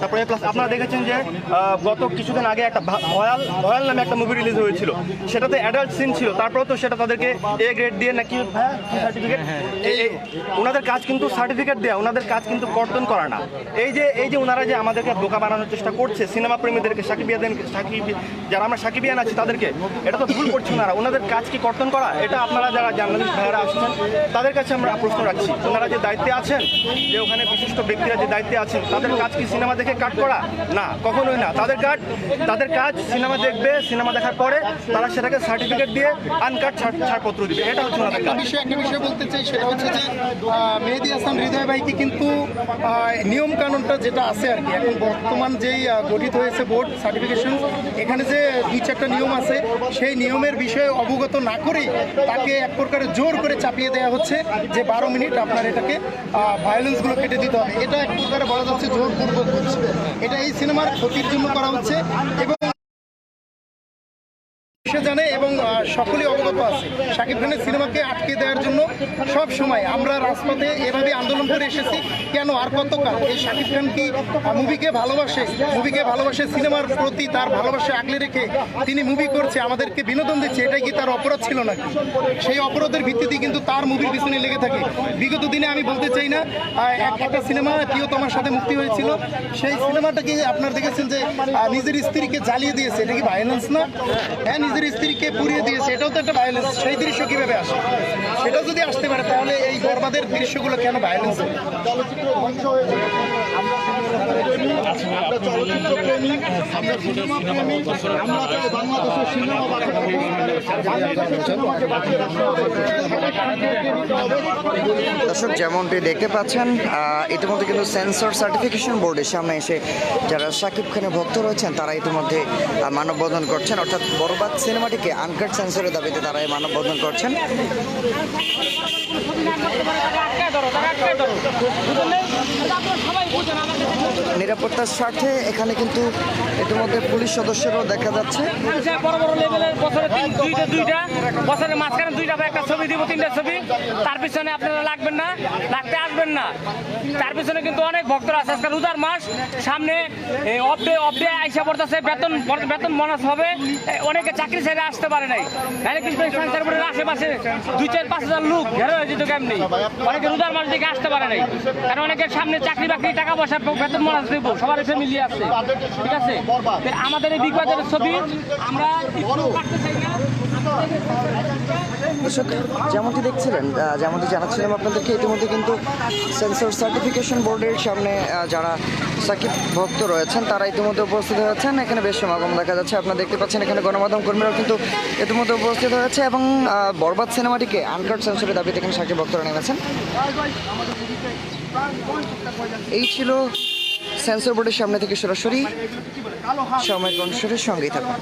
তারপরে প্লাস আপনারা দেখেছেন যে গত কিছুদিন আগে একটা ভয়াল ভয়াল নামে একটা মুভি রিলিজ হয়েছিল। সেটাতে অ্যাডাল্ট সিন ছিল। তারপরেও তো সেটা তাদেরকে এ গ্রেড দিয়ে নাকি সার্টিফিকেট ওনাদের কাজ কিন্তু সার্টিফিকেট দেওয়া ওনাদের কাজ কিন্তু কর্তন করা না। এই যে এই যে ওনারা যে আমাদেরকে বোকা বানানোর চেষ্টা করছে সিনেমা প্রেমীদেরকে সাকিবিয়াদের সাকিব যারা আমরা সাকিবিয়ান আছি তাদেরকে এটা তো ভুল করছে ওনারা ওনাদের কাজ কি কর্তন করা? এটা আপনারা যারা জার্নালিস্ট ভাইয়েরা আসছেন তাদের কাছে আমরা প্রশ্ন রাখছি। ওনারা যে দায়িত্বে আছেন যে ওখানে বিশিষ্ট ব্যক্তিরা যে দায়িত্বে আছেন তাদের কাজ কি সিনেমা দেখে কাট করা? না কখনোই না। তাদের কাজ তাদের কাজ সিনেমা দেখবে সিনেমা দেখার পরে তারা সেটাকে সার্টিফিকেট দিয়ে আনকাট ছাড়পত্র দিবে। এটা হচ্ছে ওনাদের একটা কাজ। বিষয় একটা বিষয় বলতে চাই সেটা হচ্ছে যে মেহেদি হাসান হৃদয় ভাইকে কিন্তু নিয়ম কানুনটা যেটা আছে আর কি এখন বর্তমান যেই গঠিত হয়েছে বোর্ড সার্টিফিকেশন এখানে যে দুই চারটা নিয়ম আছে সেই নিয়মের বিষয়ে অবগত না করেই তাকে এক প্রকারে জোর করে চাপিয়ে দেওয়া হচ্ছে যে বারো মিনিট আপনার এটাকে ভায়োলেন্সগুলো কেটে দিতে হবে। এটা এক প্রকারে বলা যাচ্ছে হচ্ছে এটা এই সিনেমার ক্ষতির জন্য করা হচ্ছে। এবং সে জানে এবং আহ, সকলেই অবগত আছে। শাকিব খানের সিনেমাকে আটকে দেওয়ার জন্য সব সময় আমরা রাজপথে এভাবে আন্দোলন করে এসেছি। কেন? আর কতকাল? এই শাকিব খান কি মুভিকে ভালোবাসে? মুভিকে ভালোবাসে সিনেমার প্রতি তার ভালোবাসা আগলে রেখে তিনি মুভি করছে আমাদেরকে বিনোদন দিচ্ছে এটাই কি তার অপরাধ ছিল নাকি? সেই অপরাধের ভিত্তিতে কিন্তু তার মুভির পিছনে লেগে থাকে। বিগত দিনে আমি বলতে চাই না এক- একটা সিনেমা প্রিয় তোমার সাথে মুক্তি হয়েছিল। সেই সিনেমাটা কি আপনার দেখেছেন যে নিজের স্ত্রীকে জ্বালিয়ে দিয়েছে? এটা কি ভায়োলেন্স না? হ্যাঁ নিজের স্ত্রীকে পুড়িয়ে দিয়েছে এটাও তো একটা ভায়োলেন্স সেই দৃশ্য কীভাবে আসে? সেটাও যদি আসতে পারে, তাহলে এই বরবাদের দৃশ্যগুলো কেন ভায়োলেন্স আমরা চলচ্চিত্র প্রেমী আমরা সিনেমা প্রেমী আমরা চাই বাংলাদেশের সিনেমা বাঁচাতে হবে বাংলাদেশের সিনেমাকে বাঁচিয়ে রাখতে হবে। সেটা শাকিবকে দিতে হবে দর্শক যেমনটি দেখতে পাচ্ছেন আহ, ইতিমধ্যে কিন্তু সেন্সর সার্টিফিকেশন বোর্ডের সামনে এসে যারা শাকিব খানের ভক্ত রয়েছেন তারা ইতিমধ্যে আহ, মানববন্ধন করছেন। অর্থাৎ বরবাদ সিনেমাটিকে আনকাট সেন্সরের দাবিতে তারা এই মানববন্ধন করছেন। নিরাপত্তার স্বার্থে এখানে কিন্তু ইতিমধ্যে পুলিশ সদস্যরাও দেখা যাচ্ছে। মানুষের বড় বড় লেভেলের বছরে দুইটা দুইটা বছরের মাঝখানে দুইটা বা একটা ছবি দিব তিনটা ছবি। তার পিছনে আপনারা লাগবেন না লাগতে আসবেন না। তার পিছনে কিন্তু অনেক ভক্তরা আছে। আজকাল উদার মাস, সামনে অফ ডে আইসা পড়তেছে, বেতন বেতন বোনাস হবে। অনেকে চাকরি ছেড়ে আসতে পারে নাই। নাহলে আশেপাশে দুই চার, পাঁচ হাজার লোক ঘেরো হয়ে যেত কেমনি? অনেকে উদার মাস দিকে আসতে পারে নাই। কারণ অনেকের সামনে চাকরি বাকরি, টাকা পয়সা, বেতন বোনাস দেব। সবার ফ্যামিলি আছে। ঠিক আছে? আমাদের এই বিগবাজারের ছবি, আমরা যেমনটি দেখছিলেন যেমনটি জানাচ্ছিলাম আপনাদেরকে, ইতিমধ্যে কিন্তু সেন্সর সার্টিফিকেশন বোর্ডের সামনে যারা সাকিব ভক্ত রয়েছেন, তারা ইতিমধ্যে উপস্থিত হয়েছেন। এখানে বেশ সমাগম দেখা যাচ্ছে, আপনারা দেখতে পাচ্ছেন এখানে গণমাধ্যম কর্মীরাও কিন্তু ইতিমধ্যে উপস্থিত হয়েছে এবং বরবাদ সিনেমাটিকে আনকাট সেন্সরের দাবিতে এখানে সাকিব ভক্তরা নেমেছেন। এই ছিল সেন্সর বোর্ডের সামনে থেকে সরাসরি সময় কনসরের সঙ্গেই থাকুন।